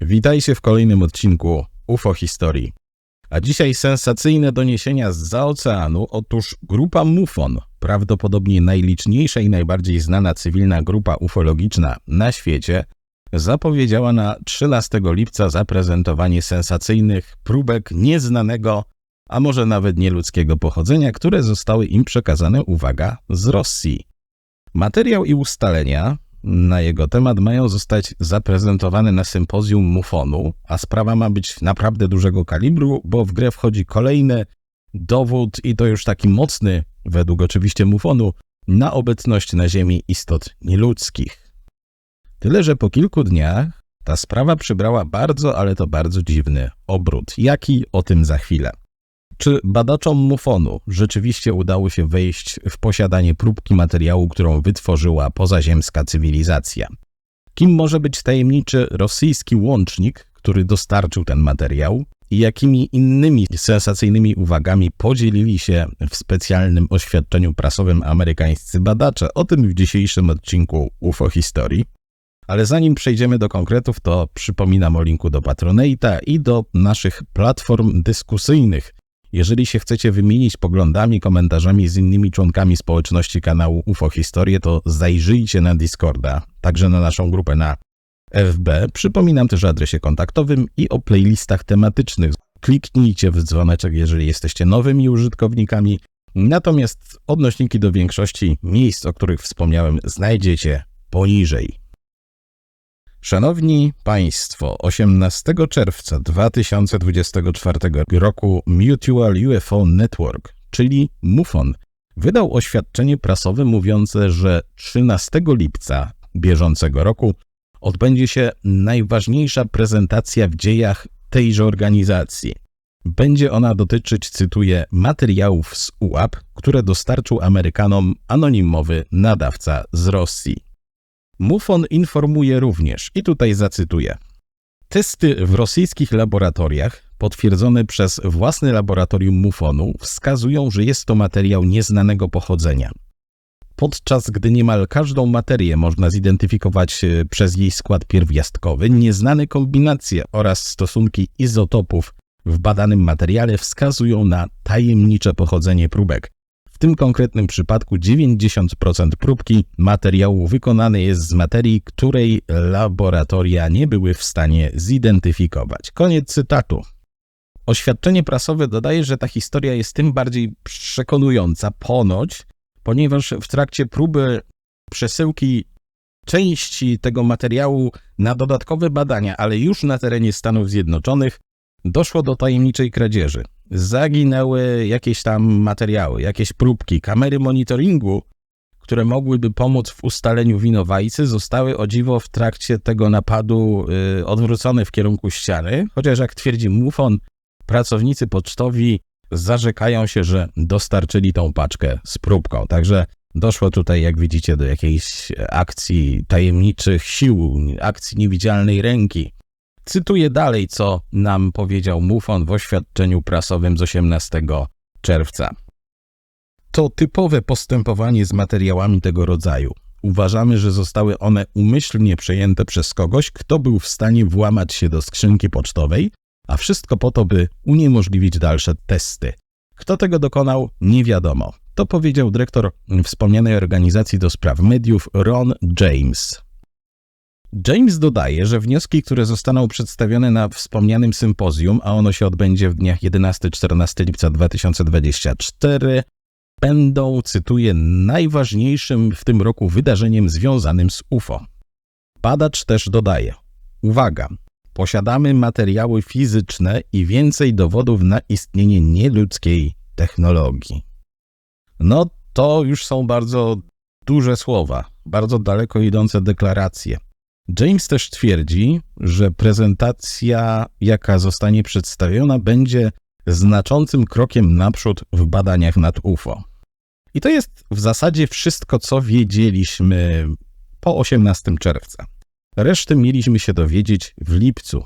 Witajcie w kolejnym odcinku UFO Historii. A dzisiaj sensacyjne doniesienia z oceanu. Otóż grupa MUFON, prawdopodobnie najliczniejsza i najbardziej znana cywilna grupa ufologiczna na świecie, zapowiedziała na 13 lipca zaprezentowanie sensacyjnych próbek nieznanego, a może nawet nieludzkiego pochodzenia, które zostały im przekazane, uwaga, z Rosji. Materiał i ustalenia na jego temat mają zostać zaprezentowane na sympozjum MUFONu, a sprawa ma być naprawdę dużego kalibru, bo w grę wchodzi kolejny dowód i to już taki mocny, według oczywiście MUFONu, na obecność na Ziemi istot nieludzkich. Tyle, że po kilku dniach ta sprawa przybrała bardzo, ale to bardzo dziwny obrót. Jaki o tym za chwilę. Czy badaczom MUFONu rzeczywiście udało się wejść w posiadanie próbki materiału, którą wytworzyła pozaziemska cywilizacja? Kim może być tajemniczy rosyjski łącznik, który dostarczył ten materiał? I jakimi innymi sensacyjnymi uwagami podzielili się w specjalnym oświadczeniu prasowym amerykańscy badacze? O tym w dzisiejszym odcinku UFO Historii. Ale zanim przejdziemy do konkretów, to przypominam o linku do Patronata i do naszych platform dyskusyjnych, jeżeli się chcecie wymienić poglądami, komentarzami z innymi członkami społeczności kanału UFO Historie, to zajrzyjcie na Discorda, także na naszą grupę na FB. Przypominam też o adresie kontaktowym i o playlistach tematycznych. Kliknijcie w dzwoneczek, jeżeli jesteście nowymi użytkownikami. Natomiast odnośniki do większości miejsc, o których wspomniałem, znajdziecie poniżej. Szanowni Państwo, 18 czerwca 2024 roku Mutual UFO Network, czyli MUFON, wydał oświadczenie prasowe mówiące, że 13 lipca bieżącego roku odbędzie się najważniejsza prezentacja w dziejach tejże organizacji. Będzie ona dotyczyć, cytuję, materiałów z UAP, które dostarczył Amerykanom anonimowy nadawca z Rosji. MUFON informuje również, i tutaj zacytuję, testy w rosyjskich laboratoriach, potwierdzone przez własne laboratorium MUFONu, wskazują, że jest to materiał nieznanego pochodzenia. Podczas gdy niemal każdą materię można zidentyfikować e, przez jej skład pierwiastkowy, nieznane kombinacje oraz stosunki izotopów w badanym materiale wskazują na tajemnicze pochodzenie próbek. W tym konkretnym przypadku 90% próbki materiału wykonane jest z materii, której laboratoria nie były w stanie zidentyfikować. Koniec cytatu. Oświadczenie prasowe dodaje, że ta historia jest tym bardziej przekonująca ponoć, ponieważ w trakcie próby przesyłki części tego materiału na dodatkowe badania, ale już na terenie Stanów Zjednoczonych, doszło do tajemniczej kradzieży zaginęły jakieś tam materiały, jakieś próbki, kamery monitoringu, które mogłyby pomóc w ustaleniu winowajcy, zostały o dziwo w trakcie tego napadu y, odwrócone w kierunku ściany, chociaż jak twierdzi MUFON, pracownicy pocztowi zarzekają się, że dostarczyli tą paczkę z próbką. Także doszło tutaj, jak widzicie, do jakiejś akcji tajemniczych sił, akcji niewidzialnej ręki. Cytuję dalej, co nam powiedział MUFON w oświadczeniu prasowym z 18 czerwca. To typowe postępowanie z materiałami tego rodzaju. Uważamy, że zostały one umyślnie przejęte przez kogoś, kto był w stanie włamać się do skrzynki pocztowej, a wszystko po to, by uniemożliwić dalsze testy. Kto tego dokonał, nie wiadomo. To powiedział dyrektor wspomnianej organizacji do spraw mediów Ron James. James dodaje, że wnioski, które zostaną przedstawione na wspomnianym sympozjum, a ono się odbędzie w dniach 11-14 lipca 2024, będą, cytuję, najważniejszym w tym roku wydarzeniem związanym z UFO. Badacz też dodaje: Uwaga, posiadamy materiały fizyczne i więcej dowodów na istnienie nieludzkiej technologii. No to już są bardzo duże słowa, bardzo daleko idące deklaracje. James też twierdzi, że prezentacja, jaka zostanie przedstawiona, będzie znaczącym krokiem naprzód w badaniach nad UFO. I to jest w zasadzie wszystko, co wiedzieliśmy po 18 czerwca. Resztę mieliśmy się dowiedzieć w lipcu.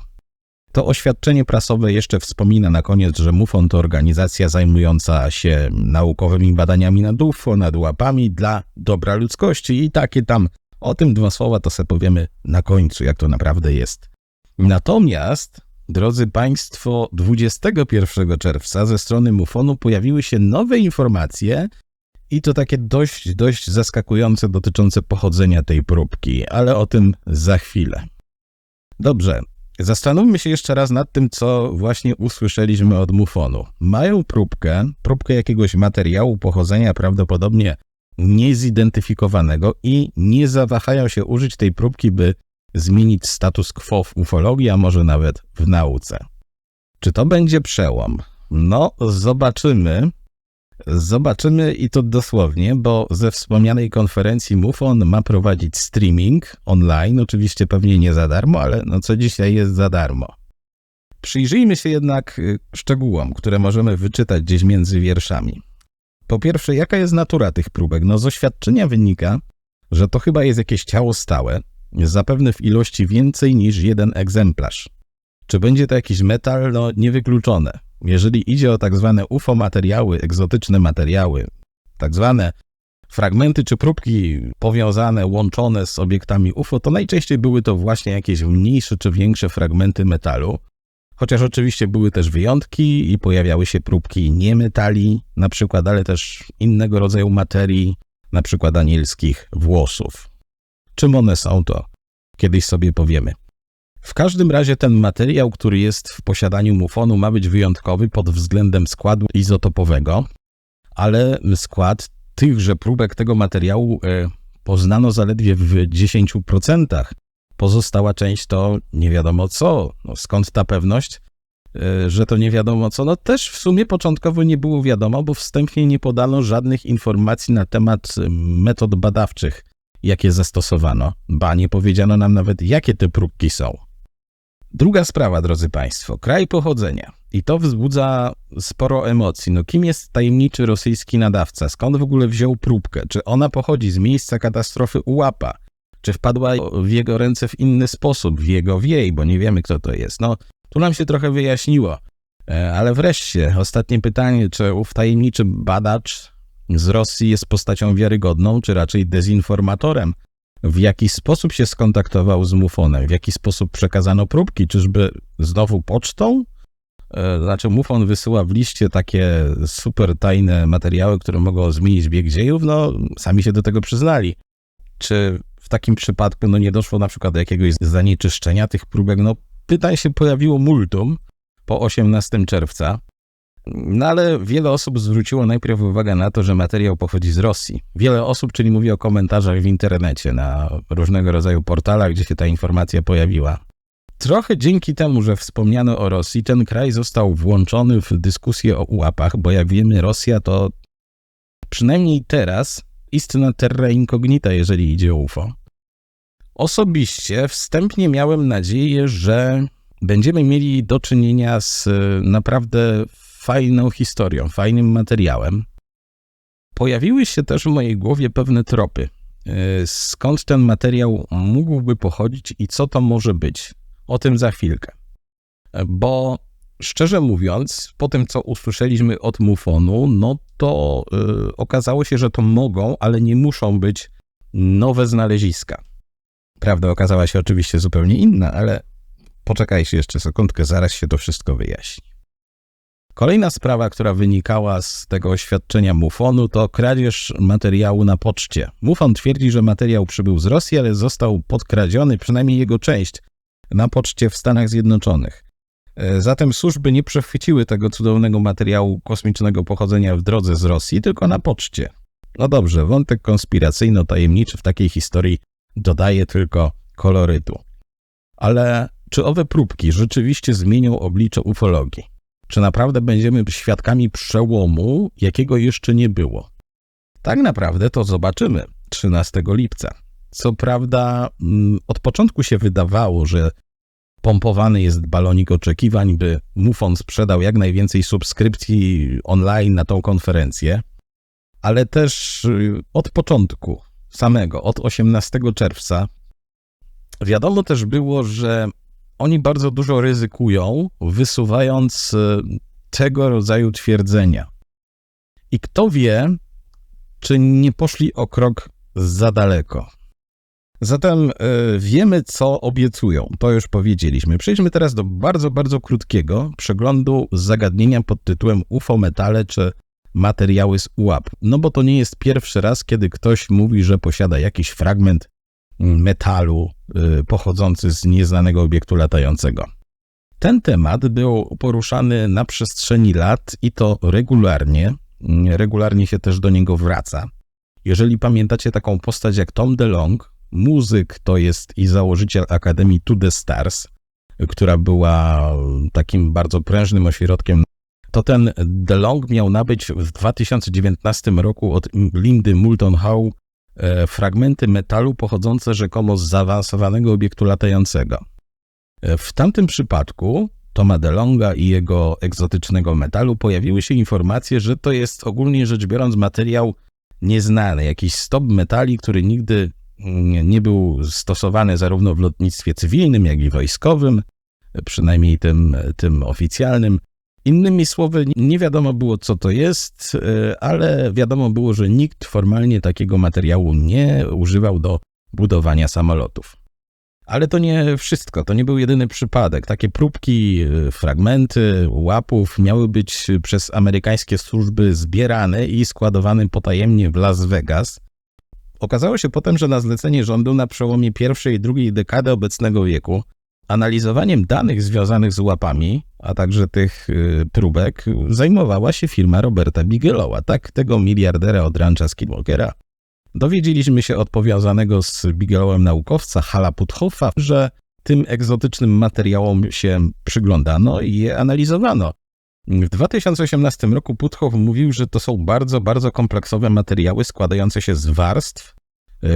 To oświadczenie prasowe jeszcze wspomina na koniec, że MUFON to organizacja zajmująca się naukowymi badaniami nad UFO, nad łapami dla dobra ludzkości i takie tam o tym dwa słowa to sobie powiemy na końcu, jak to naprawdę jest. Natomiast, drodzy Państwo, 21 czerwca ze strony Mufonu pojawiły się nowe informacje i to takie dość, dość zaskakujące dotyczące pochodzenia tej próbki, ale o tym za chwilę. Dobrze, zastanówmy się jeszcze raz nad tym, co właśnie usłyszeliśmy od Mufonu. Mają próbkę, próbkę jakiegoś materiału pochodzenia prawdopodobnie niezidentyfikowanego i nie zawahają się użyć tej próbki, by zmienić status quo w ufologii, a może nawet w nauce. Czy to będzie przełom? No, zobaczymy. Zobaczymy i to dosłownie, bo ze wspomnianej konferencji MUFON ma prowadzić streaming online, oczywiście pewnie nie za darmo, ale no co dzisiaj jest za darmo. Przyjrzyjmy się jednak y, szczegółom, które możemy wyczytać gdzieś między wierszami. Po pierwsze, jaka jest natura tych próbek? No z oświadczenia wynika, że to chyba jest jakieś ciało stałe, zapewne w ilości więcej niż jeden egzemplarz. Czy będzie to jakiś metal? No niewykluczone. Jeżeli idzie o tak zwane UFO materiały, egzotyczne materiały, tak zwane fragmenty czy próbki powiązane, łączone z obiektami UFO, to najczęściej były to właśnie jakieś mniejsze czy większe fragmenty metalu. Chociaż oczywiście były też wyjątki i pojawiały się próbki niemetali, na przykład, ale też innego rodzaju materii, na przykład anielskich włosów. Czym one są, to kiedyś sobie powiemy. W każdym razie ten materiał, który jest w posiadaniu mufonu, ma być wyjątkowy pod względem składu izotopowego, ale skład tychże próbek tego materiału e, poznano zaledwie w 10%. Pozostała część to nie wiadomo co. No skąd ta pewność, e, że to nie wiadomo co? No też w sumie początkowo nie było wiadomo, bo wstępnie nie podano żadnych informacji na temat metod badawczych, jakie zastosowano. Ba, nie powiedziano nam nawet, jakie te próbki są. Druga sprawa, drodzy Państwo, kraj pochodzenia. I to wzbudza sporo emocji. No kim jest tajemniczy rosyjski nadawca? Skąd w ogóle wziął próbkę? Czy ona pochodzi z miejsca katastrofy Ułapa? Czy wpadła w jego ręce w inny sposób, w jego wiej, bo nie wiemy, kto to jest? No, tu nam się trochę wyjaśniło. E, ale wreszcie, ostatnie pytanie, czy ów tajemniczy badacz z Rosji jest postacią wiarygodną, czy raczej dezinformatorem? w jaki sposób się skontaktował z Mufonem, w jaki sposób przekazano próbki, czyżby znowu pocztą? E, znaczy, Mufon wysyła w liście takie super tajne materiały, które mogą zmienić bieg dziejów, no sami się do tego przyznali. Czy w takim przypadku no, nie doszło na przykład do jakiegoś zanieczyszczenia tych próbek? No pytań się pojawiło multum po 18 czerwca. No ale wiele osób zwróciło najpierw uwagę na to, że materiał pochodzi z Rosji. Wiele osób, czyli mówię o komentarzach w internecie, na różnego rodzaju portalach, gdzie się ta informacja pojawiła. Trochę dzięki temu, że wspomniano o Rosji, ten kraj został włączony w dyskusję o ułapach, bo jak wiemy, Rosja to przynajmniej teraz istna terra incognita, jeżeli idzie o UFO. Osobiście wstępnie miałem nadzieję, że będziemy mieli do czynienia z naprawdę fajną historią, fajnym materiałem. Pojawiły się też w mojej głowie pewne tropy. E, skąd ten materiał mógłby pochodzić i co to może być? O tym za chwilkę. E, bo szczerze mówiąc, po tym co usłyszeliśmy od Mufonu, no to yy, okazało się, że to mogą, ale nie muszą być nowe znaleziska. Prawda okazała się oczywiście zupełnie inna, ale poczekajcie jeszcze sekundkę, zaraz się to wszystko wyjaśni. Kolejna sprawa, która wynikała z tego oświadczenia Mufonu, to kradzież materiału na poczcie. Mufon twierdzi, że materiał przybył z Rosji, ale został podkradziony, przynajmniej jego część, na poczcie w Stanach Zjednoczonych. E, zatem służby nie przechwyciły tego cudownego materiału kosmicznego pochodzenia w drodze z Rosji, tylko na poczcie. No dobrze, wątek konspiracyjno-tajemniczy w takiej historii dodaje tylko kolorytu. Ale czy owe próbki rzeczywiście zmienią oblicze ufologii? Czy naprawdę będziemy świadkami przełomu, jakiego jeszcze nie było? Tak naprawdę to zobaczymy 13 lipca. Co prawda, mm, od początku się wydawało, że pompowany jest balonik oczekiwań, by Mufon sprzedał jak najwięcej subskrypcji online na tą konferencję, ale też y, od początku samego, od 18 czerwca, wiadomo też było, że oni bardzo dużo ryzykują, wysuwając e, tego rodzaju twierdzenia. I kto wie, czy nie poszli o krok za daleko. Zatem y, wiemy, co obiecują. To już powiedzieliśmy. Przejdźmy teraz do bardzo, bardzo krótkiego przeglądu zagadnienia pod tytułem UFO metale czy materiały z UAP. No bo to nie jest pierwszy raz, kiedy ktoś mówi, że posiada jakiś fragment metalu y, pochodzący z nieznanego obiektu latającego. Ten temat był poruszany na przestrzeni lat i to regularnie. Regularnie się też do niego wraca. Jeżeli pamiętacie taką postać jak Tom DeLong, muzyk to jest i założyciel Akademii To The Stars, która była takim bardzo prężnym ośrodkiem, to ten DeLong miał nabyć w 2019 roku od Lindy Moulton Howe e, fragmenty metalu pochodzące rzekomo z zaawansowanego obiektu latającego. W tamtym przypadku Toma DeLonga i jego egzotycznego metalu pojawiły się informacje, że to jest ogólnie rzecz biorąc materiał nieznany, jakiś stop metali, który nigdy nie był stosowany zarówno w lotnictwie cywilnym, jak i wojskowym, przynajmniej tym, tym oficjalnym. Innymi słowy, nie wiadomo było, co to jest, ale wiadomo było, że nikt formalnie takiego materiału nie używał do budowania samolotów. Ale to nie wszystko, to nie był jedyny przypadek. Takie próbki, y, fragmenty łapów miały być przez amerykańskie służby zbierane i składowane potajemnie w Las Vegas. Okazało się potem, że na zlecenie rządu na przełomie pierwszej i drugiej dekady obecnego wieku analizowaniem danych związanych z łapami, a także tych y, próbek, zajmowała się firma Roberta Bigelowa, tak tego miliardera od rancha Skinwalkera. Dowiedzieliśmy się od powiązanego z Bigelowem naukowca Hala Puthoffa, że tym egzotycznym materiałom się przyglądano i je analizowano. W 2018 roku Puthoff mówił, że to są bardzo, bardzo kompleksowe materiały składające się z warstw,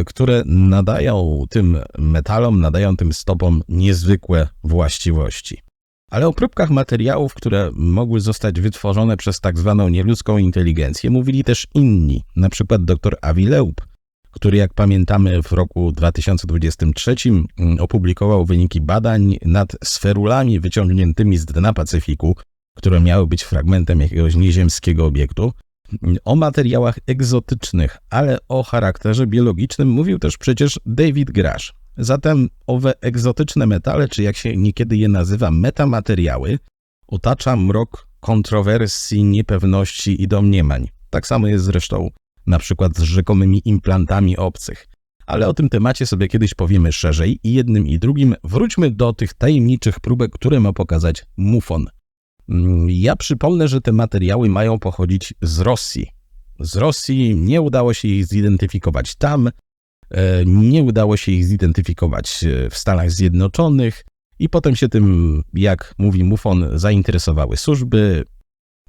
które nadają tym metalom, nadają tym stopom niezwykłe właściwości. Ale o próbkach materiałów, które mogły zostać wytworzone przez tak zwaną nieludzką inteligencję, mówili też inni, na przykład dr Avi Leub, który jak pamiętamy w roku 2023 mm, opublikował wyniki badań nad sferulami wyciągniętymi z dna Pacyfiku, które miały być fragmentem jakiegoś nieziemskiego obiektu. O materiałach egzotycznych, ale o charakterze biologicznym mówił też przecież David Grash. Zatem owe egzotyczne metale, czy jak się niekiedy je nazywa, metamateriały, otacza mrok kontrowersji, niepewności i domniemań. Tak samo jest zresztą na przykład z rzekomymi implantami obcych. Ale o tym temacie sobie kiedyś powiemy szerzej i jednym i drugim wróćmy do tych tajemniczych próbek, które ma pokazać MUFON. Mm, ja przypomnę, że te materiały mają pochodzić z Rosji. Z Rosji nie udało się ich zidentyfikować tam, e, nie udało się ich zidentyfikować e, w Stanach Zjednoczonych i potem się tym, jak mówi MUFON, zainteresowały służby.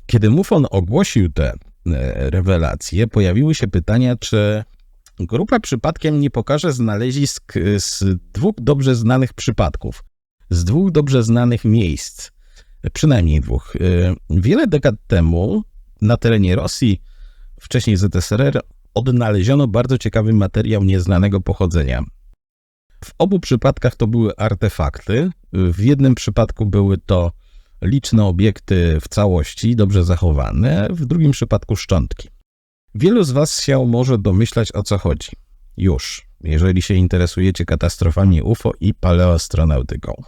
Kiedy MUFON ogłosił te E, rewelacje, pojawiły się pytania, czy grupa przypadkiem nie pokaże znalezisk z dwóch dobrze znanych przypadków, z dwóch dobrze znanych miejsc, przynajmniej dwóch. E, wiele dekad temu na terenie Rosji, wcześniej ZSRR, odnaleziono bardzo ciekawy materiał nieznanego pochodzenia. W obu przypadkach to były artefakty. W jednym przypadku były to liczne obiekty w całości, dobrze zachowane, w drugim przypadku szczątki. Wielu z Was się może domyślać o co chodzi. Już, jeżeli się interesujecie katastrofami UFO i paleoastronautyką.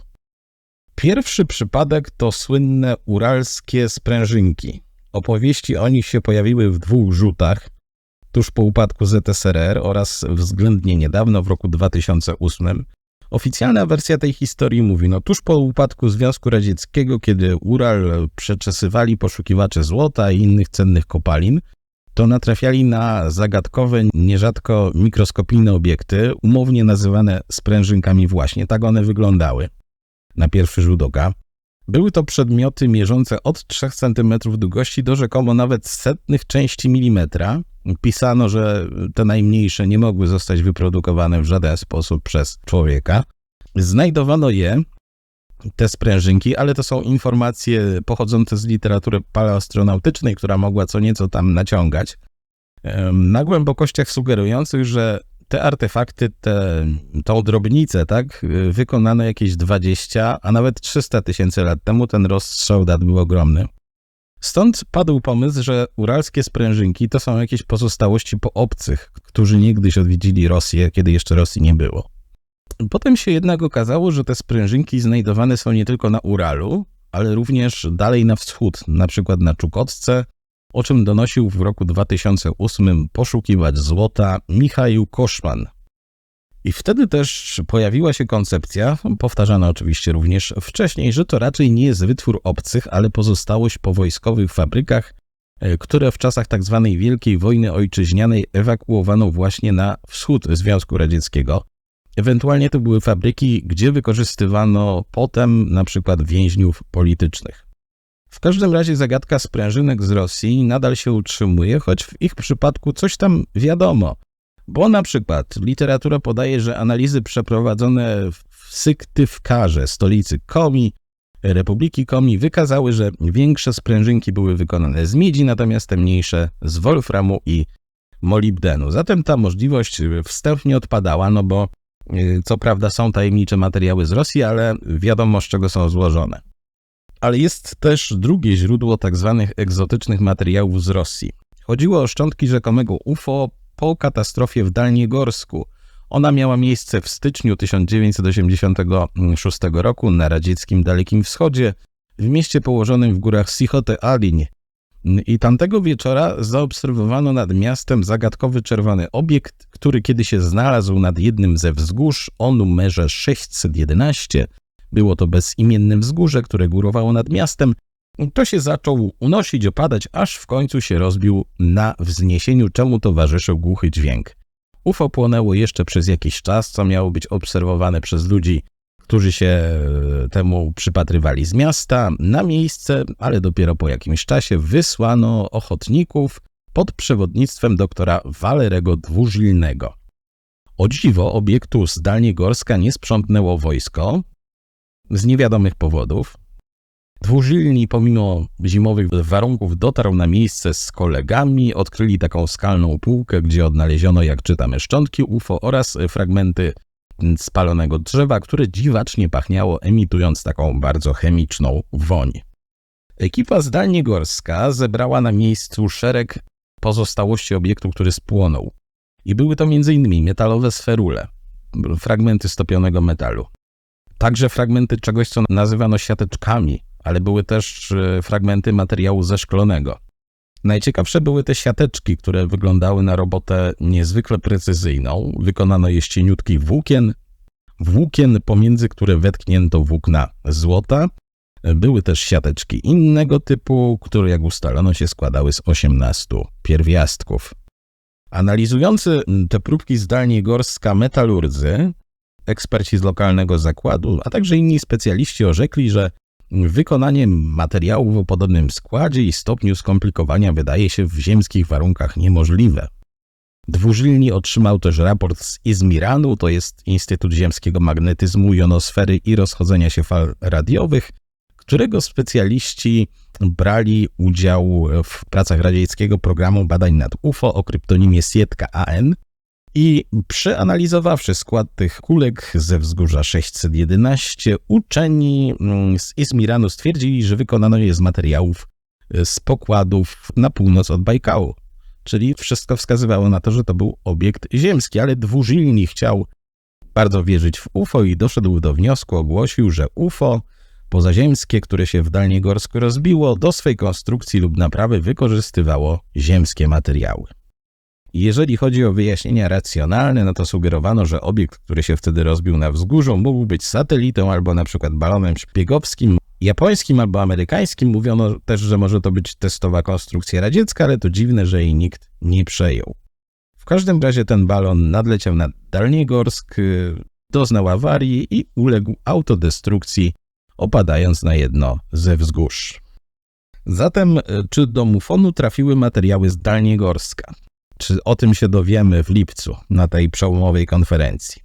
Pierwszy przypadek to słynne uralskie sprężynki. Opowieści o nich się pojawiły w dwóch rzutach, tuż po upadku ZSRR oraz względnie niedawno, w roku 2008, Oficjalna wersja tej historii mówi, no tuż po upadku Związku Radzieckiego, kiedy Ural przeczesywali poszukiwacze złota i innych cennych kopalin, to natrafiali na zagadkowe, nierzadko mikroskopijne obiekty, umownie nazywane sprężynkami właśnie. Tak one wyglądały na pierwszy rzut oka. Były to przedmioty mierzące od 3 cm długości do rzekomo nawet setnych części milimetra. Pisano, że te najmniejsze nie mogły zostać wyprodukowane w żaden sposób przez człowieka. Znajdowano je, te sprężynki, ale to są informacje pochodzące z literatury paleoastronautycznej, która mogła co nieco tam naciągać. Na głębokościach sugerujących, że te artefakty, te, tą drobnicę, tak, wykonano jakieś 20, a nawet 300 tysięcy lat temu. Ten rozstrzał dat był ogromny. Stąd padł pomysł, że uralskie sprężynki to są jakieś pozostałości po obcych, którzy niegdyś odwiedzili Rosję, kiedy jeszcze Rosji nie było. Potem się jednak okazało, że te sprężynki znajdowane są nie tylko na Uralu, ale również dalej na wschód, na przykład na Czukotce, o czym donosił w roku 2008 poszukiwacz złota Michał Koszman. I wtedy też pojawiła się koncepcja, powtarzana oczywiście również wcześniej, że to raczej nie jest wytwór obcych, ale pozostałość po wojskowych fabrykach, e, które w czasach tzw. Tak Wielkiej Wojny Ojczyźnianej ewakuowano właśnie na wschód Związku Radzieckiego. Ewentualnie to były fabryki, gdzie wykorzystywano potem na przykład więźniów politycznych. W każdym razie zagadka sprężynek z Rosji nadal się utrzymuje, choć w ich przypadku coś tam wiadomo. Bo na przykład literatura podaje, że analizy przeprowadzone w Syktywkarze, stolicy Komi, Republiki Komi, wykazały, że większe sprężynki były wykonane z miedzi, natomiast te mniejsze z wolframu i molibdenu. Zatem ta możliwość wstępnie odpadała, no bo y, co prawda są tajemnicze materiały z Rosji, ale wiadomo z czego są złożone. Ale jest też drugie źródło tzw. Tak egzotycznych materiałów z Rosji. Chodziło o szczątki rzekomego UFO po katastrofie w Dalniegorsku. Ona miała miejsce w styczniu 1986 roku na radzieckim Dalekim Wschodzie, w mieście położonym w górach Sichote-Alin. I tamtego wieczora zaobserwowano nad miastem zagadkowy czerwony obiekt, który kiedy się znalazł nad jednym ze wzgórz o numerze 611, było to bezimienne wzgórze, które górowało nad miastem, to się zaczął unosić, opadać, aż w końcu się rozbił na wzniesieniu, czemu towarzyszył głuchy dźwięk. UFO płonęło jeszcze przez jakiś czas, co miało być obserwowane przez ludzi, którzy się e, temu przypatrywali z miasta. Na miejsce, ale dopiero po jakimś czasie, wysłano ochotników pod przewodnictwem doktora Walerego Dwużilnego. O dziwo, obiektu z Dalniegorska nie sprzątnęło wojsko z niewiadomych powodów. Dwużylni pomimo zimowych warunków dotarł na miejsce z kolegami, odkryli taką skalną półkę, gdzie odnaleziono, jak czytamy, szczątki UFO oraz fragmenty spalonego drzewa, które dziwacznie pachniało, emitując taką bardzo chemiczną woń. Ekipa z Dalniegorska zebrała na miejscu szereg pozostałości obiektu, który spłonął. I były to m.in. metalowe sferule, fragmenty stopionego metalu. Także fragmenty czegoś, co nazywano siateczkami, ale były też e, fragmenty materiału zeszklonego. Najciekawsze były te siateczki, które wyglądały na robotę niezwykle precyzyjną. Wykonano je z cieniutkich włókien, włókien, pomiędzy które wetknięto włókna złota. Były też siateczki innego typu, które jak ustalono się składały z 18 pierwiastków. Analizujący te próbki zdalnie gorska metalurdzy, eksperci z lokalnego zakładu, a także inni specjaliści orzekli, że Wykonanie materiałów o podobnym składzie i stopniu skomplikowania wydaje się w ziemskich warunkach niemożliwe. Dwużylni otrzymał też raport z Izmiranu, to jest Instytut Ziemskiego Magnetyzmu, Jonosfery i Rozchodzenia się Fal Radiowych, którego specjaliści brali udział w pracach radzieckiego programu badań nad UFO o kryptonimie Sietka AN i przeanalizowawszy skład tych kulek ze wzgórza 611, uczeni mm, z Izmiranu stwierdzili, że wykonano je z materiałów e, z pokładów na północ od Bajkału. Czyli wszystko wskazywało na to, że to był obiekt ziemski, ale Dwużilni chciał bardzo wierzyć w UFO i doszedł do wniosku, ogłosił, że UFO pozaziemskie, które się w Dalniegorsku rozbiło, do swej konstrukcji lub naprawy wykorzystywało ziemskie materiały. Jeżeli chodzi o wyjaśnienia racjonalne, no to sugerowano, że obiekt, który się wtedy rozbił na wzgórzu, mógł być satelitą albo na przykład balonem szpiegowskim, japońskim albo amerykańskim. Mówiono też, że może to być testowa konstrukcja radziecka, ale to dziwne, że jej nikt nie przejął. W każdym razie ten balon nadleciał nad Dalniegorsk, doznał awarii i uległ autodestrukcji, opadając na jedno ze wzgórz. Zatem, czy do mufonu trafiły materiały z Dalniegorska? Czy o tym się dowiemy w lipcu na tej przełomowej konferencji?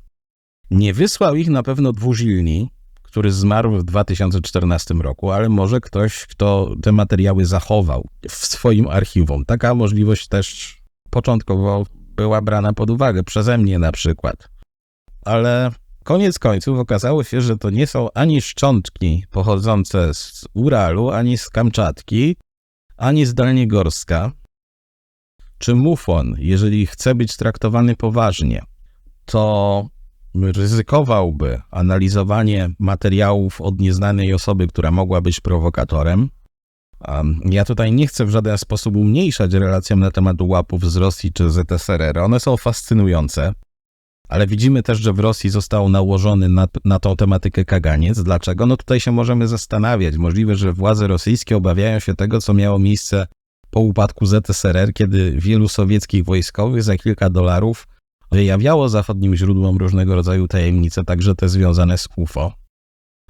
Nie wysłał ich na pewno dwużilni, który zmarł w 2014 roku, ale może ktoś, kto te materiały zachował w swoim archiwum. Taka możliwość też początkowo była brana pod uwagę, przeze mnie na przykład. Ale koniec końców okazało się, że to nie są ani szczątki pochodzące z Uralu, ani z Kamczatki, ani z Dalniegorska, czy mufon, jeżeli chce być traktowany poważnie, to ryzykowałby analizowanie materiałów od nieznanej osoby, która mogła być prowokatorem. Ja tutaj nie chcę w żaden sposób umniejszać relacjom na temat łapów z Rosji czy ZSRR. One są fascynujące, ale widzimy też, że w Rosji został nałożony na, na tą tematykę kaganiec. Dlaczego? No tutaj się możemy zastanawiać. Możliwe, że władze rosyjskie obawiają się tego, co miało miejsce po upadku ZSRR, kiedy wielu sowieckich wojskowych za kilka dolarów wyjawiało zachodnim źródłom różnego rodzaju tajemnice, także te związane z UFO.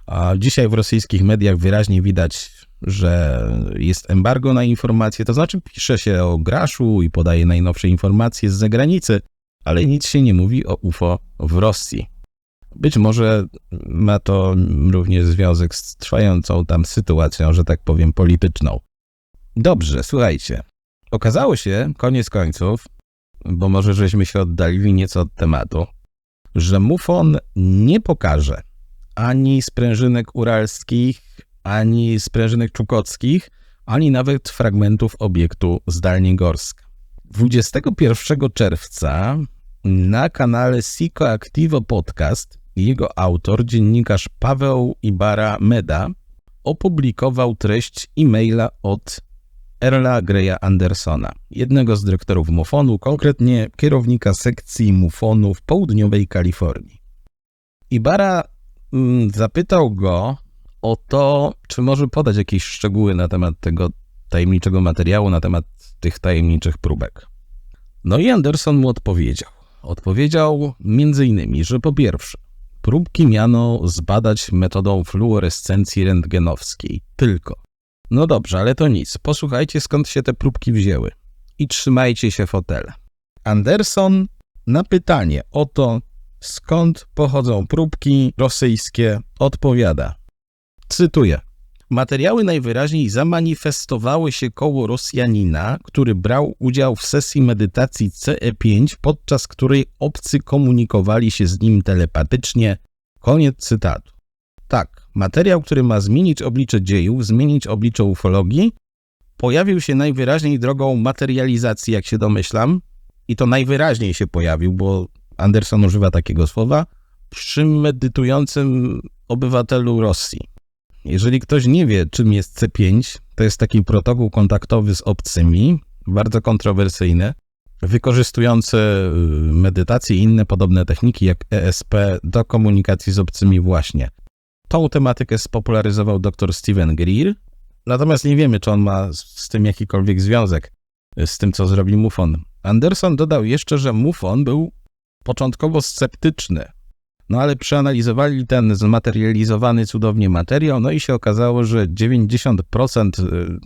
A dzisiaj w rosyjskich mediach wyraźnie widać, że jest embargo na informacje, to znaczy pisze się o Graszu i podaje najnowsze informacje z zagranicy, ale nic się nie mówi o UFO w Rosji. Być może ma to również związek z trwającą tam sytuacją, że tak powiem, polityczną. Dobrze, słuchajcie. Okazało się, koniec końców, bo może żeśmy się oddalili nieco od tematu, że MUFON nie pokaże ani sprężynek uralskich, ani sprężynek czukockich, ani nawet fragmentów obiektu Zdalniegorsk. 21 czerwca na kanale Siko Activo Podcast jego autor, dziennikarz Paweł Ibara Meda, opublikował treść e-maila od Erla Greya Andersona, jednego z dyrektorów MUFONu, konkretnie kierownika sekcji MUFONu w południowej Kalifornii. Ibara mm, zapytał go o to, czy może podać jakieś szczegóły na temat tego tajemniczego materiału, na temat tych tajemniczych próbek. No i Anderson mu odpowiedział. Odpowiedział innymi, że po pierwsze, próbki miano zbadać metodą fluorescencji rentgenowskiej tylko. No dobrze, ale to nic. Posłuchajcie, skąd się te próbki wzięły. I trzymajcie się fotele. Anderson na pytanie o to, skąd pochodzą próbki rosyjskie, odpowiada. Cytuję. Materiały najwyraźniej zamanifestowały się koło Rosjanina, który brał udział w sesji medytacji CE5, podczas której obcy komunikowali się z nim telepatycznie. Koniec cytatu. Tak, materiał, który ma zmienić oblicze dziejów, zmienić oblicze ufologii, pojawił się najwyraźniej drogą materializacji, jak się domyślam, i to najwyraźniej się pojawił, bo Anderson używa takiego słowa, przy medytującym obywatelu Rosji. Jeżeli ktoś nie wie, czym jest C5, to jest taki protokół kontaktowy z obcymi, bardzo kontrowersyjny, wykorzystujący y, medytację i inne podobne techniki jak ESP do komunikacji z obcymi właśnie. Tą tematykę spopularyzował dr Steven Greer, natomiast nie wiemy, czy on ma z tym jakikolwiek związek, z tym, co zrobił MUFON. Anderson dodał jeszcze, że MUFON był początkowo sceptyczny, no ale przeanalizowali ten zmaterializowany cudownie materiał, no i się okazało, że 90% y,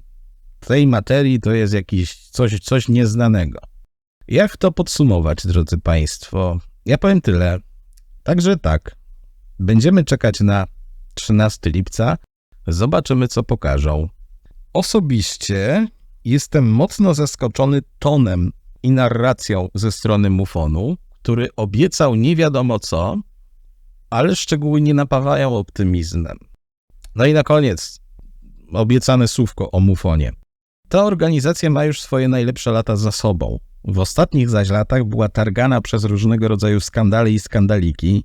tej materii to jest jakiś coś, coś nieznanego. Jak to podsumować, drodzy Państwo? Ja powiem tyle. Także tak, będziemy czekać na 13 lipca. Zobaczymy, co pokażą. Osobiście jestem mocno zaskoczony tonem i narracją ze strony Mufonu, który obiecał nie wiadomo co, ale szczegóły nie napawają optymizmem. No i na koniec obiecane słówko o Mufonie. Ta organizacja ma już swoje najlepsze lata za sobą. W ostatnich zaś latach była targana przez różnego rodzaju skandale i skandaliki,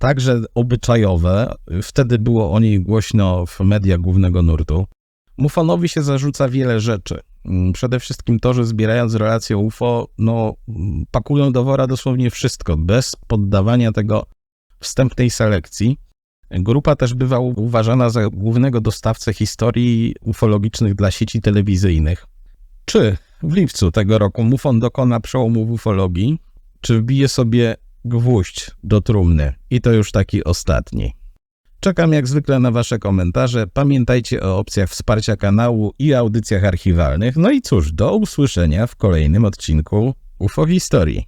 także obyczajowe. Wtedy było o niej głośno w mediach głównego nurtu. Mufonowi się zarzuca wiele rzeczy. Przede wszystkim to, że zbierając relacje UFO, no, pakują do wora dosłownie wszystko, bez poddawania tego wstępnej selekcji. Grupa też bywa uważana za głównego dostawcę historii ufologicznych dla sieci telewizyjnych. Czy w lipcu tego roku MUFON dokona przełomu w ufologii, czy wbije sobie gwóźdź do trumny i to już taki ostatni. Czekam jak zwykle na Wasze komentarze. Pamiętajcie o opcjach wsparcia kanału i audycjach archiwalnych. No i cóż, do usłyszenia w kolejnym odcinku UFO Historii.